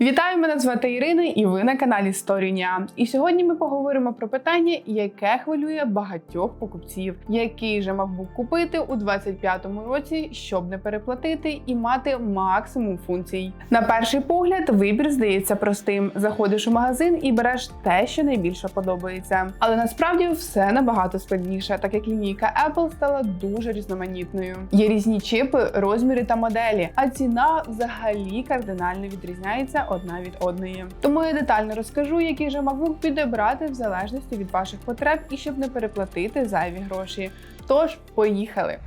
Вітаю, мене звати Ірина, і ви на каналі Сторіня. І сьогодні ми поговоримо про питання, яке хвилює багатьох покупців, який же MacBook купити у 25-му році, щоб не переплатити і мати максимум функцій. На перший погляд, вибір здається простим: заходиш у магазин і береш те, що найбільше подобається. Але насправді все набагато складніше, так як лінійка Apple стала дуже різноманітною. Є різні чипи, розміри та моделі, а ціна взагалі кардинально відрізняється одна від одної. Тому я детально розкажу, який же MacBook підібрати в залежності від ваших потреб і щоб не переплатити зайві гроші. Тож, поїхали!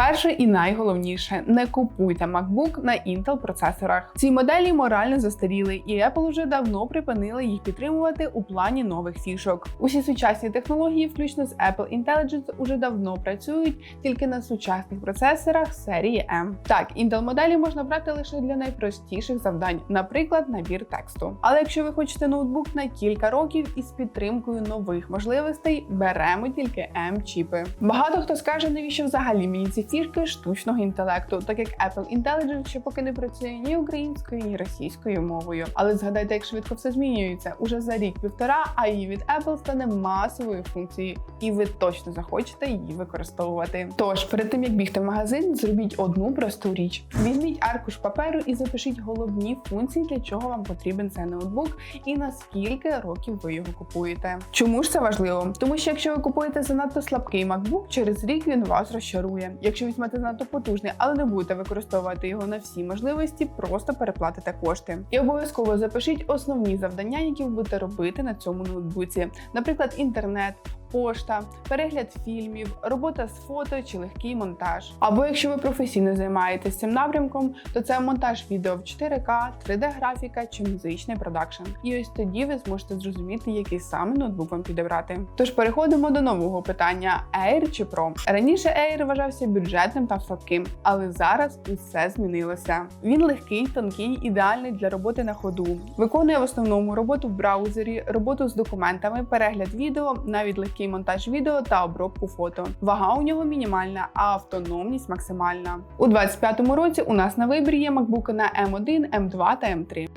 Перше і найголовніше не купуйте MacBook на Intel процесорах. Ці моделі морально застаріли, і Apple вже давно припинила їх підтримувати у плані нових фішок. Усі сучасні технології, включно з Apple Intelligence, уже давно працюють тільки на сучасних процесорах серії M. Так, Intel моделі можна брати лише для найпростіших завдань, наприклад, набір тексту. Але якщо ви хочете ноутбук на кілька років із підтримкою нових можливостей, беремо тільки M-чіпи. Багато хто скаже, навіщо взагалі мені ці фішки штучного інтелекту, так як Apple Intelligence ще поки не працює ні українською, ні російською мовою. Але згадайте, як швидко все змінюється. Уже за рік-півтора, а від Apple стане масовою функцією, і ви точно захочете її використовувати. Тож, перед тим як бігти в магазин, зробіть одну просту річ: візьміть аркуш паперу і запишіть головні функції, для чого вам потрібен цей ноутбук, і на скільки років ви його купуєте. Чому ж це важливо? Тому що якщо ви купуєте занадто слабкий MacBook, через рік він вас розчарує. Якщо візьмете занадто потужний, але не будете використовувати його на всі можливості, просто переплатите кошти. І обов'язково запишіть основні завдання, які ви будете робити на цьому ноутбуці, наприклад, інтернет. Пошта, перегляд фільмів, робота з фото чи легкий монтаж. Або якщо ви професійно займаєтесь цим напрямком, то це монтаж відео в 4К, 3D-графіка чи музичний продакшн. І ось тоді ви зможете зрозуміти, який саме ноутбук вам підібрати. Тож переходимо до нового питання: Air чи Pro. Раніше Air вважався бюджетним та слабким, але зараз усе змінилося. Він легкий, тонкий, ідеальний для роботи на ходу. Виконує в основному роботу в браузері, роботу з документами, перегляд відео, навіть легкі швидкий монтаж відео та обробку фото. Вага у нього мінімальна, а автономність максимальна. У 2025 році у нас на вибір є MacBook на M1, M2 та M3.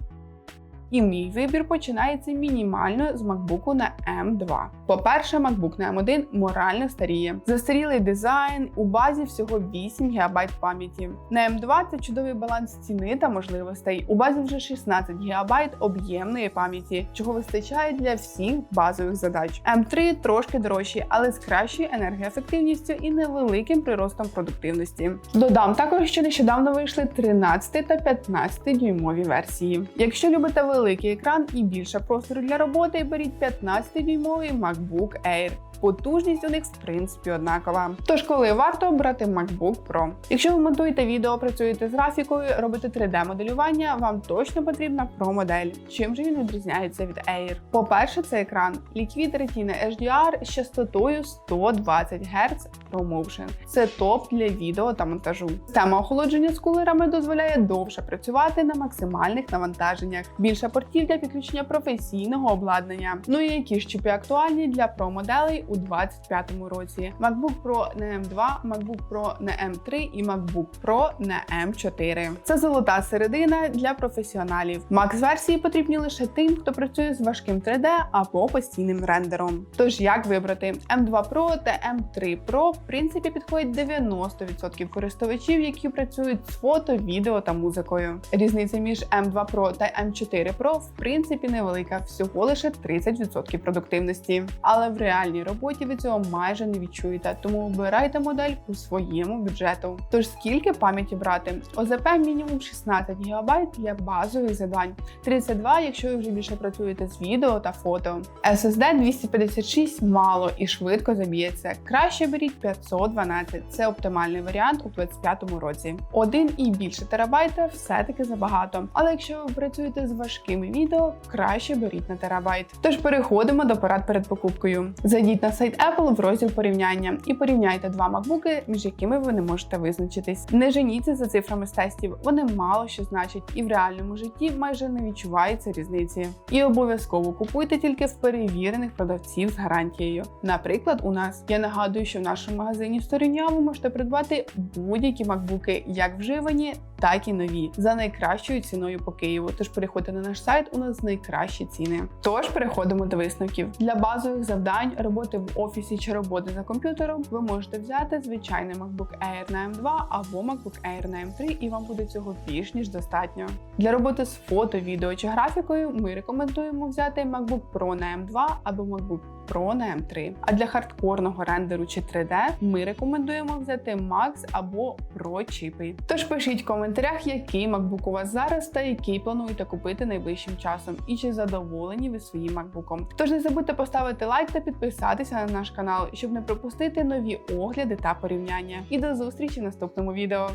І мій вибір починається мінімально з MacBook на M2. По-перше, MacBook на M1 морально старіє. Застарілий дизайн, у базі всього 8 ГБ пам'яті. На M2 це чудовий баланс ціни та можливостей. У базі вже 16 ГБ об'ємної пам'яті, чого вистачає для всіх базових задач. M3 трошки дорожчі, але з кращою енергоефективністю і невеликим приростом продуктивності. Додам також, що нещодавно вийшли 13 та 15 дюймові версії. Якщо любите великий великий екран і більше простору для роботи, беріть 15-дюймовий MacBook Air. Потужність у них в принципі однакова. Тож, коли варто брати MacBook Pro. Якщо ви монтуєте відео, працюєте з графікою, робите 3D-моделювання, вам точно потрібна Pro модель. Чим же він відрізняється від Air? По-перше, це екран Liquid Retina HDR з частотою 120 Гц ProMotion. Це топ для відео та монтажу. Система охолодження з кулерами дозволяє довше працювати на максимальних навантаженнях, більше портів для підключення професійного обладнання. Ну і які ж чіпи актуальні для Pro моделей у 2025 році. MacBook Pro на M2, MacBook Pro на M3 і MacBook Pro на M4. Це золота середина для професіоналів. Max версії потрібні лише тим, хто працює з важким 3D або постійним рендером. Тож як вибрати M2 Pro та M3 Pro, в принципі, підходить 90% користувачів, які працюють з фото, відео та музикою. Різниця між M2 Pro та M4 Pro в принципі невелика, всього лише 30% продуктивності. Але в реальній роботі ви цього майже не відчуєте, тому обирайте модель по своєму бюджету. Тож скільки пам'яті брати? ОЗП мінімум 16 ГБ для базових завдань, 32, якщо ви вже більше працюєте з відео та фото. SSD 256 мало і швидко заб'ється. Краще беріть 512, це оптимальний варіант у 2025 році. Один і більше терабайта все-таки забагато. Але якщо ви працюєте з важким важкими відео, краще беріть на терабайт. Тож переходимо до порад перед покупкою. Зайдіть на сайт Apple в розділ порівняння і порівняйте два макбуки, між якими ви не можете визначитись. Не женіться за цифрами з тестів, вони мало що значать, і в реальному житті майже не відчувається різниці. І обов'язково купуйте тільки в перевірених продавців з гарантією. Наприклад, у нас я нагадую, що в нашому магазині в Сторіня ви можете придбати будь-які макбуки, як вживані, так і нові, за найкращою ціною по Києву. Тож переходьте на наш сайт, у нас найкращі ціни. Тож переходимо до висновків. Для базових завдань, роботи в офісі чи роботи за комп'ютером, ви можете взяти звичайний MacBook Air на M2 або MacBook Air на M3, і вам буде цього більш ніж достатньо. Для роботи з фото, відео чи графікою ми рекомендуємо взяти MacBook Pro на M2 або MacBook Pro на M3. А для хардкорного рендеру чи 3D ми рекомендуємо взяти Max або Pro чіпи. Тож пишіть в коментарях, який MacBook у вас зараз та який плануєте купити найближчим часом, і чи задоволені ви своїм MacBook. Тож не забудьте поставити лайк та підписатися на наш канал, щоб не пропустити нові огляди та порівняння. І до зустрічі в наступному відео.